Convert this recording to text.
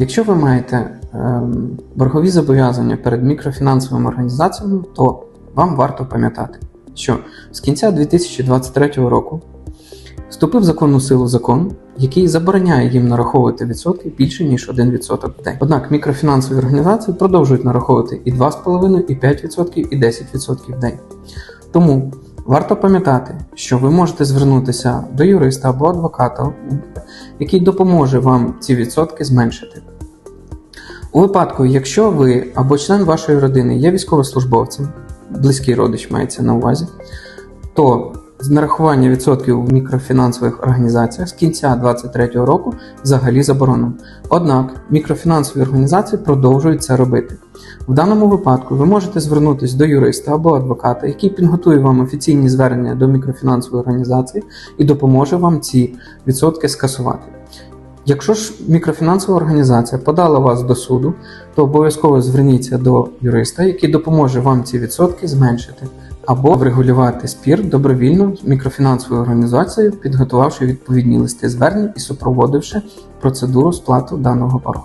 Якщо ви маєте ем, боргові зобов'язання перед мікрофінансовими організаціями, то вам варто пам'ятати, що з кінця 2023 року вступив законну силу закон, який забороняє їм нараховувати відсотки більше ніж 1% в день. Однак мікрофінансові організації продовжують нараховувати і 2,5%, і 5%, і 10% в день. Тому варто пам'ятати, що ви можете звернутися до юриста або адвоката, який допоможе вам ці відсотки зменшити. У випадку, якщо ви або член вашої родини є військовослужбовцем, близький родич мається на увазі, то з нарахування відсотків в мікрофінансових організаціях з кінця 2023 року взагалі заборонено. Однак мікрофінансові організації продовжують це робити. В даному випадку ви можете звернутися до юриста або адвоката, який підготує вам офіційні звернення до мікрофінансової організації і допоможе вам ці відсотки скасувати. Якщо ж мікрофінансова організація подала вас до суду, то обов'язково зверніться до юриста, який допоможе вам ці відсотки зменшити, або врегулювати спір добровільно з мікрофінансовою організацією, підготувавши відповідні листи звернень і супроводивши процедуру сплати даного боргу.